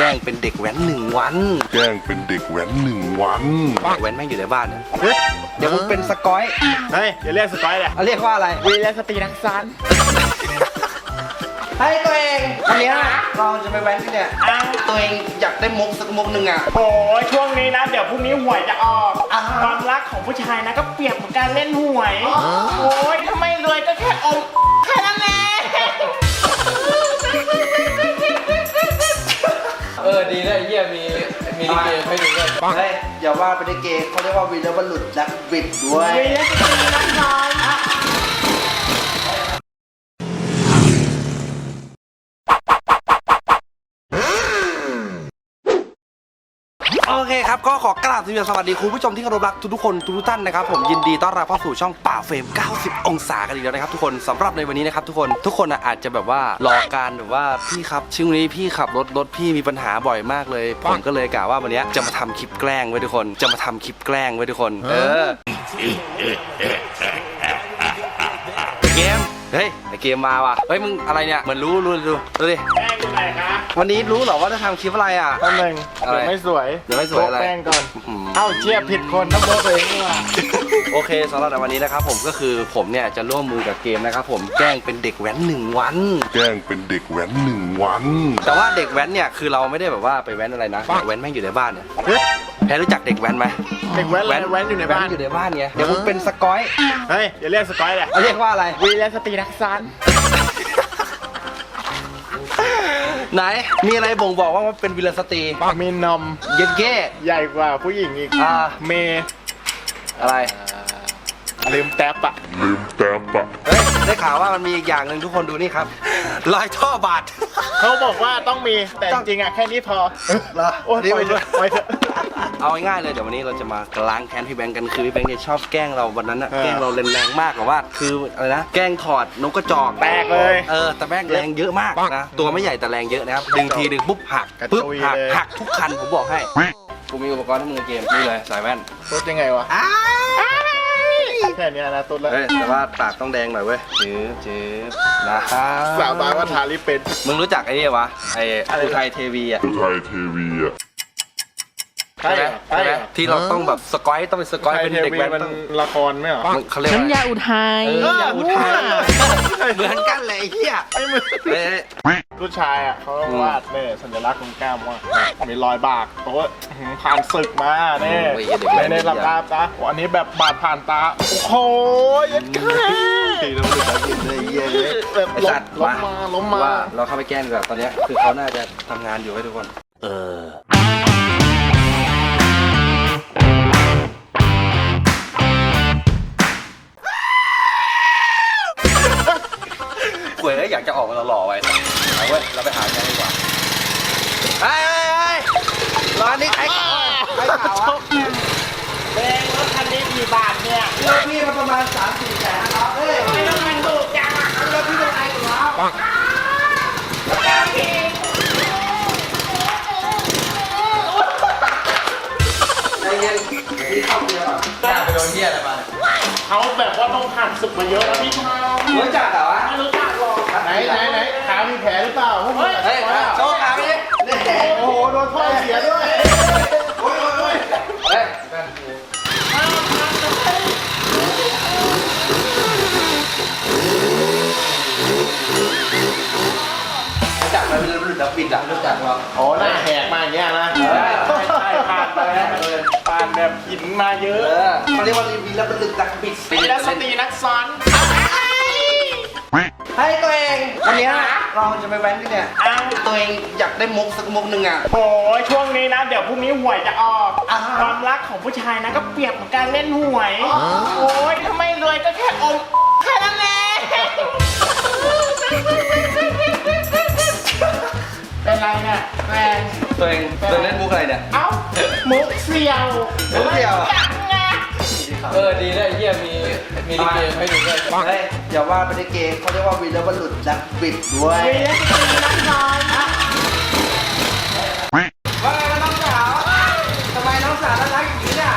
แกล้งเป็นเด็กแว้นหนึ่งวันแกล้งเป็นเด็กแว้นหนึ่งวันเด็กแว้นแม่งอยู่ในบ้านเนี่ยเดี๋ยวมึงเป็นสกอยเฮ้ยอย่าเรียกสกอยเลยเอาเรียกว่าอะไรวีและสตรีนักซันให้ตัวเองวันเนี้ยเราจะไปแว้นกันเนี่ยอ้าวตัวเองอยากได้มุกสักมุกหนึ่งอะโอ้ยช่วงนี้นะ เดี๋ยวพรุ่งนี้หวยจะออกอ่าความรักของผู้ชายนะก็เปรียบเหมือนการเล่นหวยโอ้ย เออดีนะไอ้เหี้ยมีมีลิเกให้ดูด้วยเฮ้ยอย่าว่าไปในเกมเขาเรียกว่าวีรบุรุษนักบิดด้วยวีและสตรีนักซัน โอเคครับก็ขอกราบสวัสดีคุณผู้ชมที่เคารพรักทุกๆคนทุกๆท่านนะครับผมยินดีต้อนรับเข้าสู่ช่องป่าเฟรม 90 องศากันอีกแล้วนะครับทุกคนสำหรับในวันนี้นะครับทุกคนทุกคนอะอาจจะแบบว่ารอการแบบว่าพี่ครับช่วงนี้พี่ขับรถรถพี่มีปัญหาบ่อยมากเลย ผมก็เลยกะว่าวันนี้จะมาทำคลิปแกล้งไว้ทุกคน จะมาทำคลิปแกล้งไว้ทุกคน เออเกมเฮ้ยไอเกมมาว่ะเฮ้ยมึงอะไรเนี่ยเหมือนรู้รู้ดูดูดิ แป้งอยู่ไหนคะวันนี้รู้เหรอว่าจะทำคลิปอะไรอะ แป๊บนึงอะไรเดี๋ยวไม่สวยเดี๋ยวไม่สวยอะไรโปะแป้งก่อนอื้อหือเอ้าเจี๊ยบผิดคนต้องโบะตัวเองนี่หว่าโอเคสำหรับในวันนี้นะครับผมก็คือผมเนี่ยจะร่วมมือกับเกมนะครับผมแกล้งเป็นเด็กแว้นหนึ่งวัน แกล้งเป็นเด็กแว้นหนึ่งวัน แต่ว่าเด็กแว้นเนี่ยคือเราไม่ได้แบบว่าไปแว้นอะไรนะเด็กแว้นแม่งอยู่ในบ้านเนี่ยแพ้รู้จักเด็กแว้นไหมเด็กแว้นแว้นแว้นอยู่ในบ้านแว้อยู่ในบ้านไงเดี๋ยวมึงเป็นสกอยเฮ้ยอย่าเรียกสกอยเลยเอาเรียกว่าอะไร วีและสตรีนักซัน ไหน มีอะไรบ่งบอกว่ามันเป็นวิลสตรีมีนมเย็นเก้ใหญ่กว่าผู้หญิงอีก อ่า เมย์อะไร ลืมแท็บอะลืมแต้มปะเฮ้ย ได้ข่าวว่ามันมีอีกอย่างหนึ่งทุกคนดูนี่ครับรอยท่อบาด เขาบอกว่าต้องมีแต่ต้จองริงๆอะแค่นี้พอเหรอโอ้ยนี่ไปไม่เถรู้อะ ไปเถอะ เอาง่ายๆเลยเดี๋ยววันนี้เราจะมาล้างแค้นพี่แบงค์กันคือพี่แบงค์เนี่ยชอบแกล้งเราวันนั้นอะเออแกล้งเราแรงๆมากแบบว่าคืออะไรนะแกล้งถอดนกกระจอกแตกเลยเออแต่แม่งแรงเยอะมากนะตัวไม่ใหญ่แต่แรงเยอะนะครับดึงทีดึงปุ๊บหักกระปุ๊บจุยหักเลย หักทุกคันผมบอกให้กูมีอุปกรณ์ให้มึงในเกมนี่เลยสายแว่นตุ๊ดยังไงวะแค่เนี้ยนะตุ๊ดแล้วเฮ้ยแต่ว่าปากต้องแดงหน่อยเว้ยจื๊บจื๊บนะสาวบานว่าทาลิปเป็นมึงรู้จักไอ้นี่วะไอ้อะไรอุทัยเทวีอะ ไทยทีวีอะ ใช่เหรอใช่ใช่ไหเหมรอที่เราต้องแบบสกอยต้องเป็นสกอยเป็นเด็กแว้นมันต้องละครไหมเหรอมึงเขาเรียกว่าน้ำยาอุทัยเอออย่าอุทานเออเหมือนกันเลยไอ้เหี้ยไอ้มือเอ้ยผู้ชายอะเขาวาดเนี่ยสัญลักษณ์ตรงกล้ามว่ามีรอยบากเพราะว่าอื้อหือผ่านศึกมาเนี่ยโอ้ยเด็กแว้นในในลำตาตาอันนี้แบบบาดผ่านตาโอ้โหยัดแค่ทีเราไม่ได้ยินเลยเหี้ยเลยแบบไอ้ล้สัมตว์ล้มมามาล้มมาว่าเราเข้าไปแกล้งดีกว่าตอนเนี้ยคือเขาน่าจะทำงานอยู่ให้ทุกคนเออากจะออกมาหล่อๆไว้เอาเว้ยเราไปหากันดีกว่าเฮ้ยเฮ้ยเฮ้ยร้านนี้ใครใครข่าววะแดงรถคันนี้กี่บาทเนี่ยรถพี่มันประมาณ3 4แสนนะครับเฮ้ยไม่ต้องมันถูกจังอะรถพี่เป็นไรกันวะใจเย็นนี่เข้าเกียร์ก่อนจ้าไปโดนเหี้ยอะไรมาเนี่ยเขาแบบว่าต้องผ่านศึกมาเยอะแล้วพี่ชายรู้จักเหรอวะไม่รู้จักหรอก ไหนไหนไหนขามีแผลหรือเปล่าเฮ้ยเฮ้ยโชว์ขาไปดินี่โอ้โหโดนท่อเสียด้วยโอ้ยโอ้ยโอ้ยเฮ้ยรู้จักไหมเป็นรุ่นนักบินอะรู้จักเหรอโอ้หน้าแหกมาอย่างเงี้ยนะเออใช่ใช่ผ่านมาแล้วผ่านแบบหินมาเยเออะอเขาเรียกว่าวีรบุรุษนักบินปีละสตรีนักซ้อน ให้ตัวเองวันเนี้ยเราจะไปแว้นกันเนี่ยอ้าวตัวเองอยากได้มุกสักมุกหนึ่งอะ โอ้ยช่วงนี้นะ เดี๋ยวพรุ่งนี้หวยจะออกอ่า ความรักของผู้ชายนะก็เปรียบเหมือนการเล่นหวย โอ้ยถ้าไม่รวยก็แค่อมแค่นั้นเองเป็นไรเนี่ยแฟนตัวเองตัวเล่นมุกอะไรเนี่ย เอ้ามุกเสี่ยวมุกเสี่ยว จังไงเออดีนะไอ้เหี้ยมี มีลิเกให้ดูด้วยเฮ้ยอย่าว่าไปในเกมเขาเรียกว่าวีรบุรุษนักบิดด้วยวีและสตรีนักนอนว่าไงน้องสาวทำไมน้องสาวน่ารักอย่างนี้เนี่ย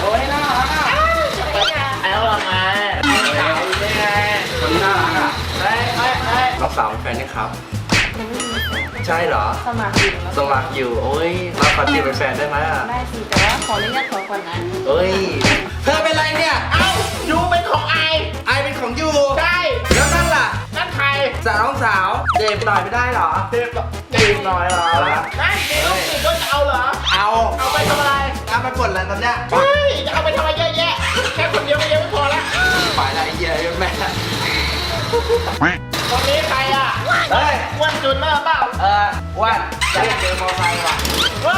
โอ้ยน่ารักอะเอาละมาเอาเลยไงคนนี้น่ารักอะเฮ้ยเฮ้ยเฮ้ยน้องสาวเป็นแฟนนี่ครับใช่เหรอใสมัครอยู่แล้วสมัครอยู่ โอ้ยรับขอจีบเป็นแฟนได้ไหมอะได้สิ แต่ว่าขออนุญาตขอก่อนนะเอ้ย หน่อยไม่ได้เหรอเด็กจีบหน่อยเหรอนั่นเด็กต้องจีบก็จะเอาเหรอ เอาเอาไปทำอะไรเอาไปกดอะไรตอนเนี้ยเฮ้ยจะเอาไปทำอะไรเยอะแยะแค่คนเดียวก็เยอะไม่พอละไปละไอ้เหี้ยแม่ตรงนี้ใครอะเฮ้ยอ้วนจุนเนอร์เปล่าเอออ้วันจะเจอมอไซค์ว่ะเฮ้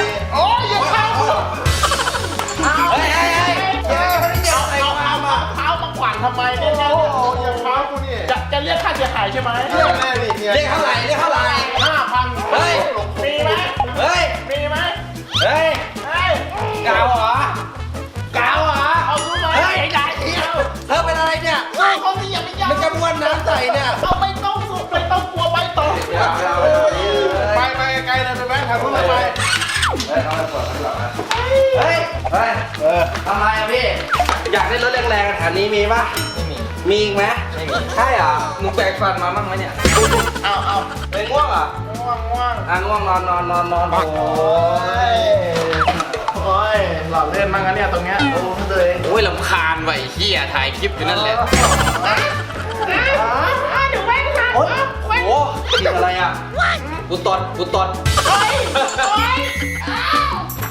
ยโอ้ยอย่าเข้าเอาเฮ้ยเฮ้ยเฮ้ยเดี๋ยวเขาได้เจอเอาใครเอามาเอามาเท้ามาขวางทำไมเนี่ย เรียกค่าเสียหายใช่ไหมเรียกแน่ดิเรียกเท่าไหร่เรียกเท่าไหร่ห้าพันเฮ้ย มีไหมเฮ้ย มีไหมเฮ้ยเฮ้ยเกาเหรอเกาเหรอ เอาดูหน่อยเฮ้ยไอ้ได้เดียวเธอเป็นอะไรเนี่ยสู้เขาสิอย่าไปยอมมันจะบ้วนน้ำใส่เนี่ยเอาไม่ต้องสู้ไม่ต้องกลัวไปต่อเดี๋ยวเดี๋ยวเดี๋ยวเดี๋ยวไปไปไกลเลยไปแม่ถ่ายรูปเลยไปเฮ้ยเอาไปก่อนเอาไปก่อนนะเฮ้ยเฮ้ยเออทำไรอะพี่ อยากได้รถแรงๆแถวนี้มีปะไม่มีมีอีกไหมไม่มีใช่เหรอมึงแปลงฟันมาบ้างไหมเนี่ยเอาเอาเฮ้ยง่วงเหรอง่วงง่วงอะง่วงนอนนอนนอนนอนโอ้โอ้ยโอ้ยหล่อเล่นมั้งอันเนี่ยตรงเนี้ยโอ้เลยโอ้ยลำคาญว่ะไอ้เหี้ยถ่ายคลิปอยู่นั่นแหละโอ้โหกินอะไรอะกูตดกูตด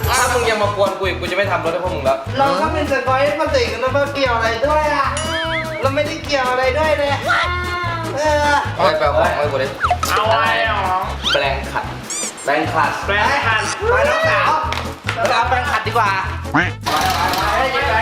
ถ้ามึงยังมากวนกูอีกกูจะไม่ทำรถให้พวกมึงแล้วเราก็เป็นสกอยมาติกันแล้วมาเกี่ยวอะไรด้วยอะ เราไม่ได้เกี่ยวอะไรด้วยเลยเออไปแปลของไว้กูเลยเอาอะไรหรอแปลงขัด แปรงขัดแปรงขัดไปน้องสาวเราเอาแปรงขัดดีกว่าไปไปไป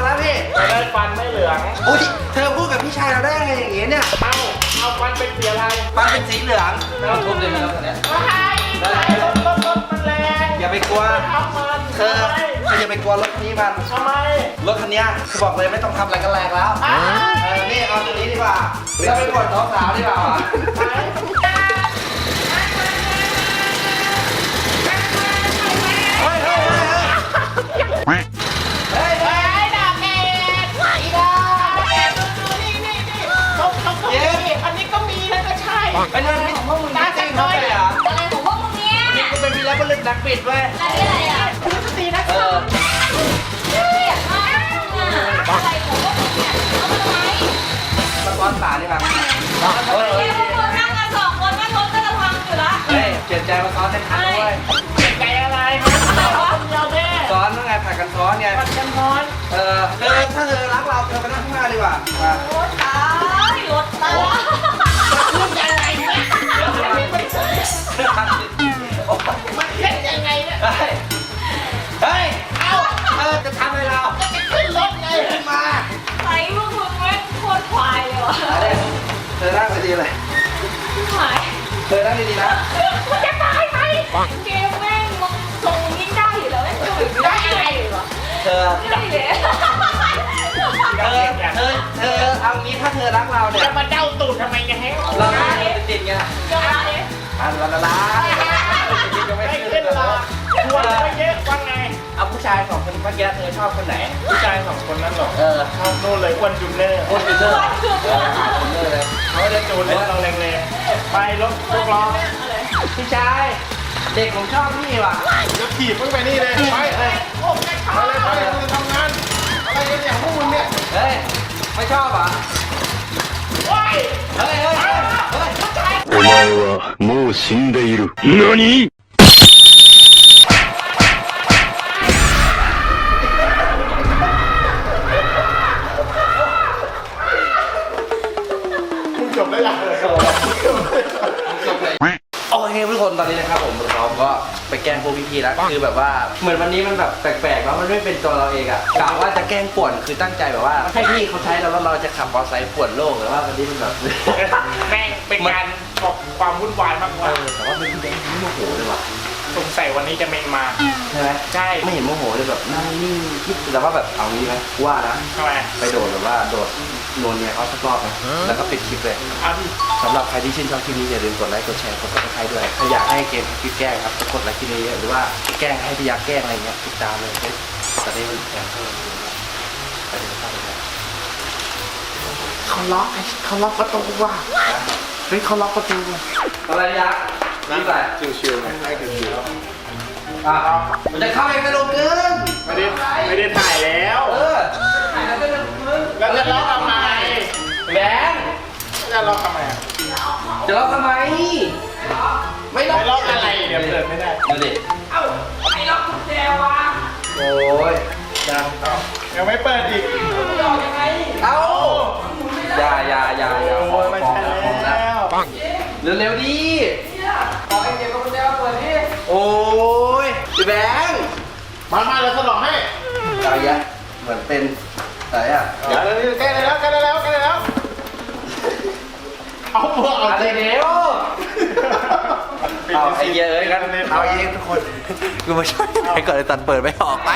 พี่ชายแปรงมาแล้วพี่จะได้ฟันไม่เหลืองอุ้ยเธอพูดกับพี่ชายเราได้ยังไงอย่างงี้เนี่ยเอาเอาฟันเป็นสีอะไรฟันเป็นสีเหลืองแล้วทุบเลยไหมครับตอนเนี้ยไม่ใช่รถรถรถมันแรงอย่าไปกลัว ทำมันเธอเธออย่าไปกลัวรถคันนี้มันทำไมรถคันเนี้ยคือบอกเลยไม่ต้องทำอะไรกันแรงแล้ว อ้าเออนี่เอาตัวนี้ดีกว่าเราไปกดน้องสาวดีกว่าไห เธอเอางี้ถ้าเธอรักเราเนี่ยจะมาเด้าตูดทำไมเนี่ยแฮงเราจะติดๆไงเดี๋ยวอะไรอันละละละจะไม่ไม่ขึ้ขึ้นนหรรออชวนไปเยอะว่าไงเอาผู้ชายสองคนเมื่อกี้เธอชอบคนไหน ผู้ชายสองคนนั้นหรอเออชอบนู่นเลยอ้วนจุนเนอร์คนเป็นเลิศเออคนเลิศเลยเขาจะจูนรถเราแรงๆไปรถลูกล้อพี่ชายเด็กผมชอบพี่ว่ะจะถีบมึงไปนี่เลยไปเลยโอ้ยไปเลยไปเลยมึงทำงานอะไรกันอย่างพวกมึงเนี่ยเฮ้ย ไม่ชอบเหรอ ว้าย เฮ้ยเฮ้ยเฮ้ยเฮ้ย お前はもう死んでいる。何 พวกพี่ๆแล้วคือแบบว่า เหมือนวันนี้มันแบบแปลกๆแล้วมันไม่เป็นตัวเราเองอะกะว่าจะแกล้งป่วนคือตั้งใจแบบว่า ให้พี่เขาใช้แล้วแล้วเราจะขับมอเตอร์ไซค์ป่วนโลกแต่ว่าวันนี้มันแบบ แม่งเป็นการบอกความวุ่นวายมากกเอว่าอแต่ว่าเป็นพี่แบงค์นี่โมโหเลยว่ะสงสัยวันนี้จะเมงมาใช่ไหมใช่ไม่เห็นโมโหเลยแบบนั่งนิ่งคิดแต่ว่าแบบเอางี้ไหมกูว่านะทำไมไปโดดแบบว่าโดด โนนเนี่ยเขาสักรอบนะแล้วก็ปิดคลิปเลยเอาดิสำหรับใครที่ชื่นชอบคลิปนี้อย่าลืมกดไลค์กดแชร์กดซับสไครต์ด้วยถ้าอยากให้เกมคลิปแกล้งครับก็กดไลค์คลิปนี้เยอะหรือว่าแกล้งให้พี่ยักษ์แกล้งอะไรเงี้ยติดตามเลยเฮ้ยตอนนี้มันแอบเพิ่มอยู่นะไปดูกันเลยเขาล็อกเขาล็อกประตูว่ะเฮ้ยเขาล็อกประตูอะไรยักษ์นี่ไปชิวๆนะให้ชิวอะมันจะเข้าเองกระโดดเกินๆไม่ได้ไม่ได้ถ่ายแล้วเออ จะล็อกทำไม ไม่ล็อกไม่ล็อกอะไรเดี๋ยวเปิดไม่ได้ ดูดิ เอ้าไอ้ล็อกกุญแจวะโอ้ยยังเอยังไม่เปิดอีกมันออกยังไงเอ้าอย่าอย่าอย่าอย่าโอ้ยไม่ใช่แล้วเร็วๆดิเนี่ยขอไอ้เกมกับกุญแจมาเปิดดิโอ้ยพี่แบงมามาแล้วสลองให้เอาอีกอะเหมือนเป็นอะไรอะเดี๋ยวเดี๋ยวใกล้ได้แล้วใกล้ได้แล้วใกล้ได้แล้ว เอาพวกเอาอะไรเดี๋ยวเอาไอ้เยอะเลยกันเอาเองทุกคนกูมาช่วยไหนก่อนเลยตัดเปิดไม่ออกไป